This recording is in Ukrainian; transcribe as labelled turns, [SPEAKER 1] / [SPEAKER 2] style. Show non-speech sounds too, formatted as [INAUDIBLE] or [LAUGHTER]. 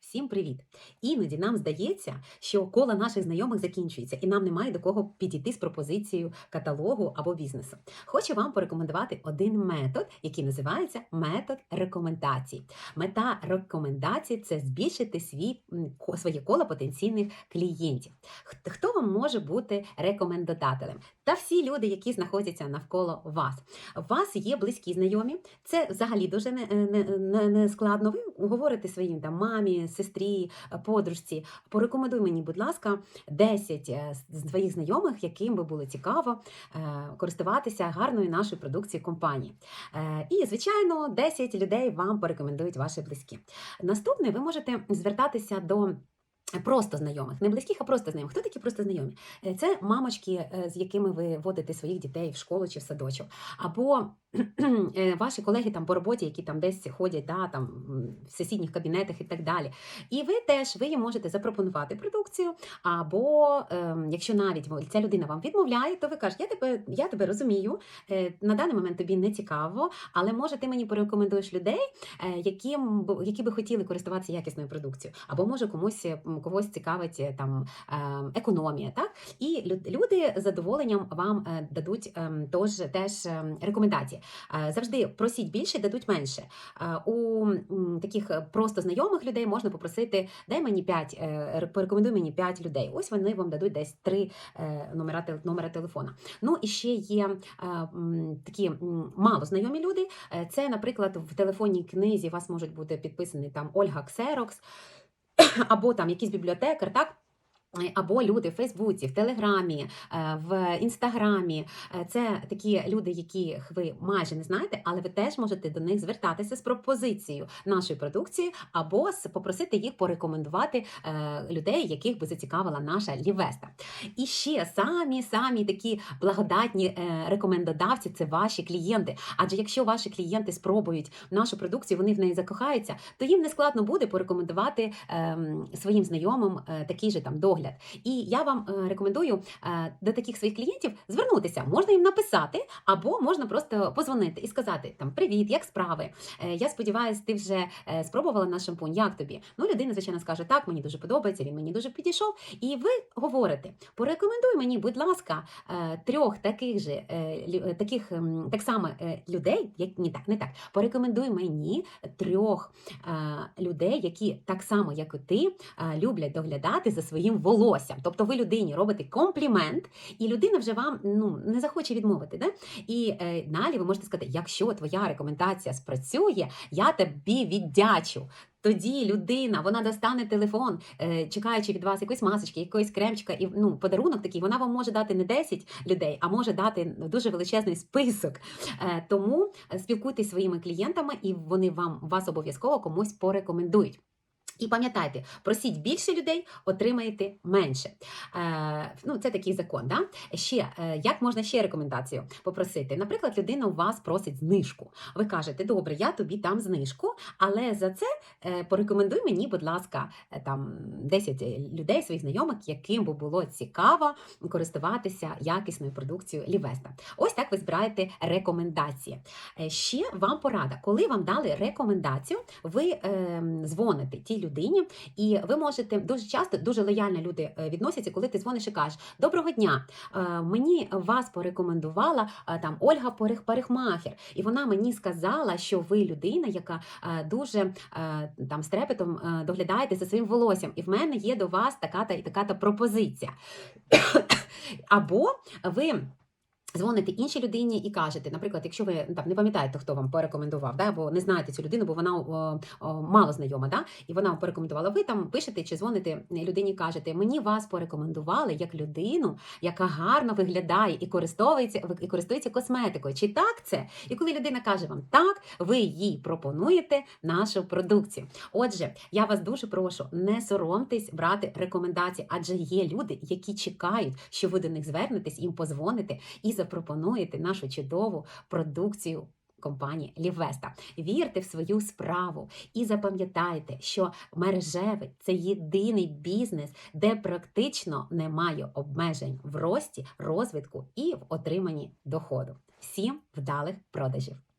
[SPEAKER 1] Всім привіт! Іноді нам здається, що коло наших знайомих закінчується, і нам немає до кого підійти з пропозицією каталогу або бізнесу. Хочу вам порекомендувати один метод, який називається метод рекомендацій. Мета рекомендацій це збільшити свій, своє коло потенційних клієнтів. Хто вам може бути рекомендодателем? Та всі люди, які знаходяться навколо вас. У вас є близькі знайомі, це взагалі дуже не, не, не, не складно. Ви говорите своїм там мамі, сестрі, е, подружці. Порекомендуй мені, будь ласка, 10 е, з твоїх знайомих, яким би було цікаво е, користуватися гарною нашою продукцією компанії. І, звичайно, 10 людей вам порекомендують ваші близькі. Наступне ви можете звертатися до. Просто знайомих, не близьких, а просто знайомих. Хто такі просто знайомі? Це мамочки, з якими ви водите своїх дітей в школу чи в садочок, або ваші колеги там по роботі, які там десь ходять, да, там в сусідніх кабінетах і так далі. І ви теж ви можете запропонувати продукцію. Або ем, якщо навіть ця людина вам відмовляє, то ви кажете, я тебе, я тебе розумію. е, На даний момент тобі не цікаво, але може ти мені порекомендуєш людей, е, яким які би хотіли користуватися якісною продукцією, або може комусь е, когось цікавить е, там ем, економія, так і люди з задоволенням вам е, дадуть ем, тож теж ем, рекомендації. Е, Завжди просіть більше, дадуть менше. Е, У таких е, просто знайомих людей можна попросити: дай мені 5, порекомендуй мені 5 людей. Ось вони вам дадуть десь 3 номера, номера телефона. Ну і ще є е, такі мало знайомі люди. Е, Це, наприклад, в телефонній книзі у вас можуть бути підписані там Ольга Ксерокс, [COUGHS] або там якийсь бібліотекар, так? Або люди в Фейсбуці, в Телеграмі, е, в Інстаграмі. Е, Це такі люди, яких ви майже не знаєте, але ви теж можете до них звертатися з пропозицією нашої продукції, або попросити їх порекомендувати е, людей, яких би зацікавила наша лівеста. І ще самі самі такі благодатні рекомендодавці це ваші клієнти. Адже якщо ваші клієнти спробують нашу продукцію, вони в неї закохаються, то їм не складно буде порекомендувати ем, своїм знайомим такий же там догляд. І я вам е, рекомендую е, до таких своїх клієнтів звернутися. Можна їм написати, або можна просто позвонити і сказати там Привіт, як справи? Е, Я сподіваюся, ти вже спробувала наш шампунь. Як тобі? Ну, людина, звичайно, скаже, так, мені дуже подобається, він мені дуже підійшов. І ви говорите: порекомендуй мені, будь ласка, трьох таких же таких ем, так само людей, як ні так, не так. Порекомендуй мені трьох людей, які так само, як і ти, люблять доглядати за своїм волоссям. Тобто ви людині робите комплімент, і людина вже вам ну не захоче відмовити. Да? І е, далі ви можете сказати, якщо твоя рекомендація спрацює, я тобі віддячу. Тоді людина вона достане телефон, е, чекаючи від вас якоїсь масочки, якоїсь кремчика, і ну подарунок такий, вона вам може дати не 10 людей, а може дати дуже величезний список. Е, тому спілкуйтесь своїми клієнтами, і вони вам вас обов'язково комусь порекомендують. І пам'ятайте, просіть більше людей, отримаєте менше. Е, ну, це такий закон. Да? Ще е, як можна ще рекомендацію попросити? Наприклад, людина у вас просить знижку. Ви кажете, добре, я тобі дам знижку, але за це е, порекомендуй мені, будь ласка, е, там 10 людей, своїх знайомих, яким би було цікаво користуватися якісною продукцією Лівеста. Ось так ви збираєте рекомендації. Е, Ще вам порада, коли вам дали рекомендацію, ви е, дзвоните тій людині, і ви можете дуже часто дуже лояльно люди е, відносяться, коли ти дзвониш і кажеш: Доброго дня! е, Мені вас порекомендувала е, там Ольга Парих Парихмахер, і вона мені сказала, що ви людина, яка дуже там з трепетом е, доглядаєте за своїм волоссям, і в мене є до вас така-та і така-та пропозиція. [COUGHS] Або ви. Дзвоните іншій людині і кажете, наприклад, якщо ви ну, там не пам'ятаєте, хто вам порекомендував, да, або не знаєте цю людину, бо вона о, о, мало знайома, да, і вона вам порекомендувала. Ви там пишете чи дзвоните людині, і кажете, мені вас порекомендували як людину, яка гарно виглядає і користується і користується косметикою. Чи так це? І коли людина каже вам так, ви їй пропонуєте нашу продукцію. Отже, я вас дуже прошу, не соромтесь брати рекомендації, адже є люди, які чекають, що ви до них звернетесь, їм позвоните і запропонуєте нашу чудову продукцію. Компанії Лівеста. Вірте в свою справу і запам'ятайте, що мережевий це єдиний бізнес, де практично немає обмежень в рості, розвитку і в отриманні доходу. Всім вдалих продажів!